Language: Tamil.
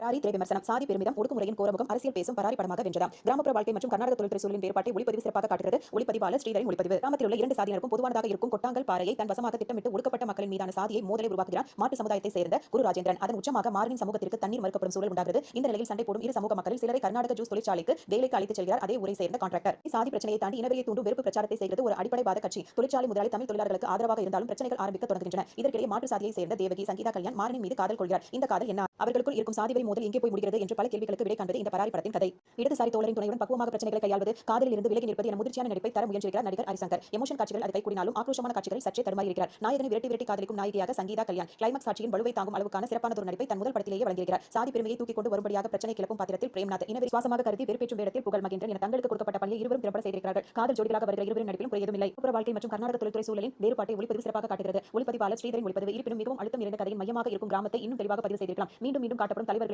பராரி திரை விமர்சனம் சாதி பெருமிதம் ஒடுக்குமுறையின் கோரமுகம் அரசியல் பேசும் பராரி படமாக வென்றதாம். கிராமப்புற வாழ்க்கை மற்றும் கர்நாடக தொழில்துறை சூழலின் வேறுபாட்டை ஒளிப்பதிவு சிறப்பாக காட்டுகிறது. ஒளிப்பதிவாளர் ஸ்ரீதரின் ஒளிப்பதிவு. கிராமத்தில் உள்ள இரண்டு சாதியினருக்கும் பொதுவானதாக இருக்கும் கொட்டாங்கல் பாறையை தன் வசமாக திட்டமிட்டு ஒடுக்கப்பட்ட மக்களின் மீதான சாதியை மோதலை உருவாக்குகிறான் மாட்டு சமுதாயத்தை சேர்ந்த குரு ராஜேந்திரன். அதன் உச்சமாக மார்னின் சமூகத்திற்கு தண்ணீர் மறுக்கப்படும் சூழல் உண்டாகிறது. இந்த நிலையில் சண்டை போடும் இரு சமூக மக்களில் சிலரை கர்நாடக ஜூஸ் தொழிற்சாலைக்கு வேலைக்கு அழைத்து செல்கிறார். அதே ஊரை சேர்ந்த கான்ட்ராக்டர் சாதி பிரச்சனையை தாண்டி இனவெறியை தூண்டும் வெறுப்பு பிரச்சாரத்தை செய்கிறது ஒரு அடிப்படைவாத கட்சி. தொழிற்சாலை முதலாளி தமிழ் தொழிலாளர்களுக்கு ஆதரவாக இருந்தாலும் பிரச்சனைகள் ஆரம்பிக்க தொடங்குகின்றன. இதற்கிடையே மாற்று சாதியை சேர்ந்த தேவகி சங்கீதா கல்யாண் மாறனின் மீது காதல் கொள்கிறார். இந்த காதல் என்ன அவர்களுக்குள் இருக்கும் சாதிவரி மோதல் எங்கே போய் முடிகிறது என்று பல கேள்விகளுக்கு விடை காண்பது இந்த பராரி படத்தின் கதை. இடதுசாரி தோழரின் துணையுடன் பக்குவமாக பிரச்சனைகளை கையாள்வது காதலில் இருந்து விலகி நிற்பது என முதிர்ச்சியான நடிப்பை தர முயன்றிருக்கிறார் நடிகர் ஹரிசங்கர். எமோஷன் காட்சிகள் அதை கூடினாலும் ஆக்ரோஷமான காட்சிகள் சற்றே தருமாறி இருக்கிறார் நாயகனை விரட்டி விரட்டி காதலிக்கும் நாயகியாக சங்கீதா கல்யாண் கிளைமாக்ஸ் காட்சியின் வலுவை தாங்கும் அளவுக்கான சிறப்பான ஒரு நடிப்பை தன் முதல் படத்திலேயே வழங்கியிருக்கிறார். சாதி பெருமையை தூக்கி கொண்டு வரும்படியாக பிரச்சனை கிளப்பும் பாத்திரத்தில் பிரேம்நாத் இனவெறி விசுவாசமாக கருதி வெறுப்பேற்றும் வேடத்தில் புகழ் மகேந்திரன் என தங்களுக்கு கொடுக்கப்பட்ட பணியை இருவரும் திறம்பட செய்திருக்கிறார்கள். காதல் ஜோடிகளாக வருகிற இருவரின் நடிப்பிலும் குறையதும் இல்லை. புற வாழ்க்கை மற்றும் கர்நாடக தொழில்துறை சூழலின் வேறுபாட்டை ஒளிப்பதிவு சிறப்பாக காட்டுகிறது. ஒளிப்பதிவாளர் ஸ்ரீதரின் ஒளிப்பதிவு இருப்பினும் மிகவும் அழுத்தம் இருந்த கதையின் மையமாக இருக்கும் கிராமத்தை இன்னும் தெளிவாக பதிவு செய்திருக்கலாம். மீண்டும் மீண்டும் காட்டப்படும் தலைவர்களின்